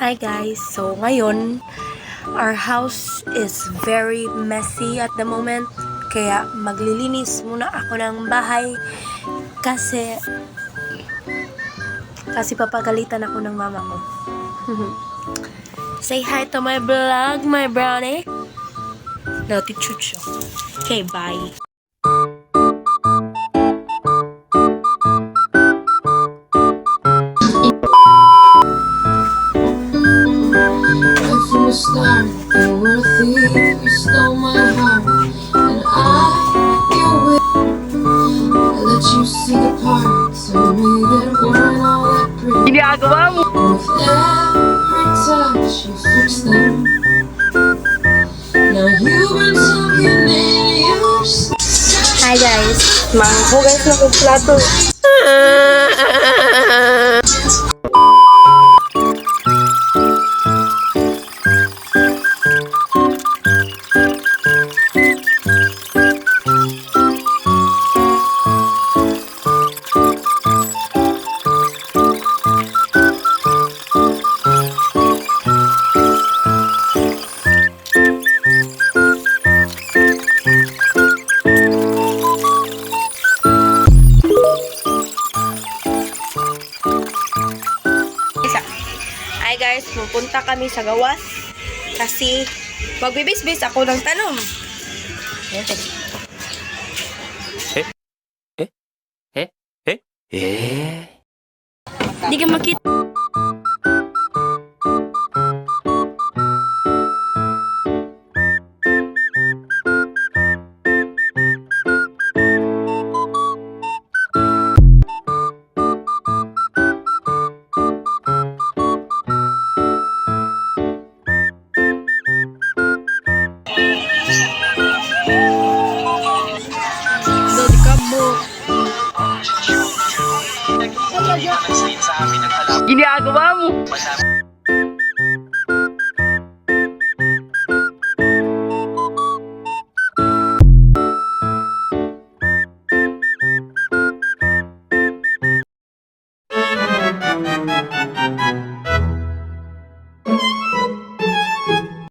Hi guys, so ngayon, our house is very messy at the moment. Kaya maglilinis muna ako ng bahay kasi kasi papagalitan ako ng mama ko. Say hi to my vlog, my brownie. Naughty chucho. Okay, bye. Right from the start, you were a thief, you stole my heart, and I, your will, I let you see the parts of me that weren't all that pretty. Ginagawa mo! With every touch, you fix them. Now you've been talking in your sleep. Hi guys, manghugas na kong plato. Hi guys, pupunta kami sa gawas kasi magbibis-bis ako ng tanong. Ayan, sige. Di ka makita. Hindi ka nag-stream ng halap. Giniagawa mo! Malapit.